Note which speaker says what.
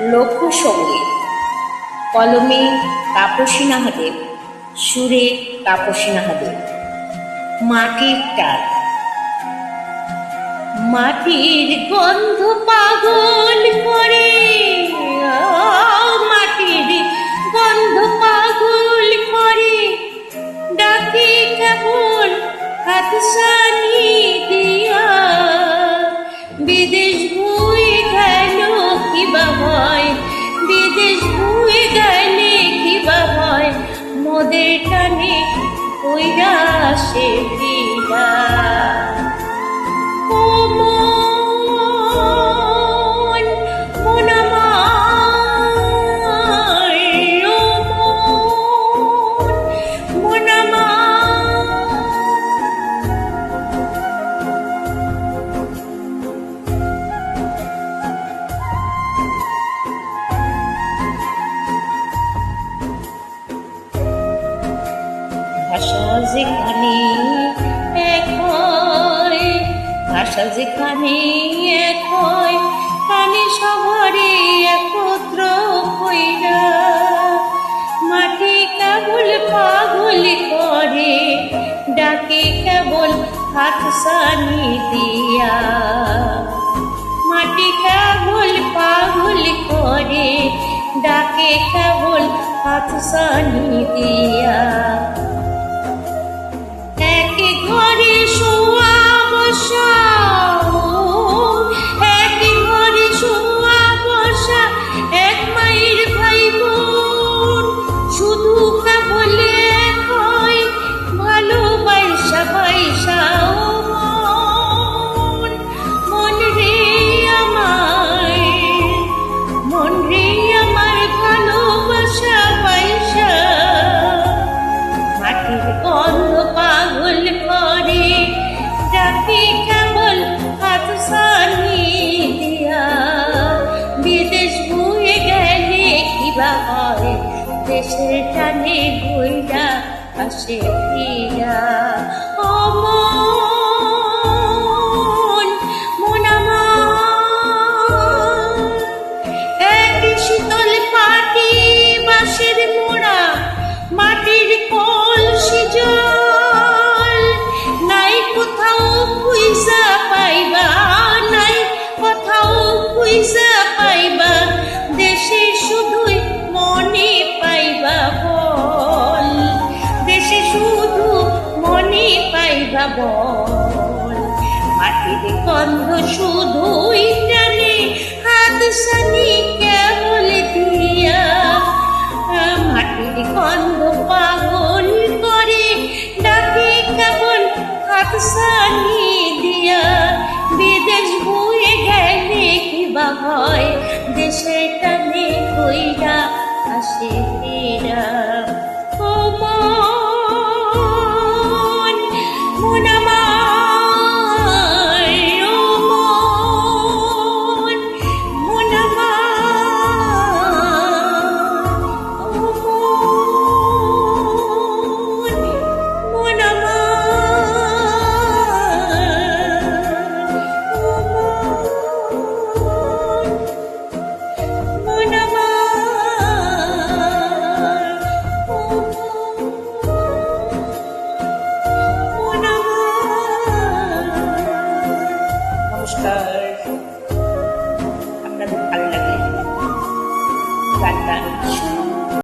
Speaker 1: লোকসঙ্গীত। কলমে তাপসী নাহাদেব, সুরে তাপসী নাহাদেব। মাটির টান মাটির গন্ধ পাগল করে। মাটির গন্ধ পাগল করে। ডাকে কেবল হাতসানি দিয়া বয়ে গেলে কিবা হয়? মোদের টানে কইরা সে যেখানে এক ভাষা যেখানে এক হয়, কানে একত্র হইরা মাটি কেবল পাগল করে, ডাকে কেবল হাত সানি দিয়া। মাটি কেবল পাগল করে, ডাকে কেবল হাত সানি দিয়া। হয়। দেশের টানে বইরা আসে ফিরা। ও বল। মাটির গন্ধ শুধুই টানে হাত সানি কেবল দিয়া। মাটির গন্ধ পাগল করে, ডাকে কেবল হাত সানি দিয়া। বিদেশ বয়ে গেলে কিবা হয় দেশের টানে কইরা আসে ফেরা। 在。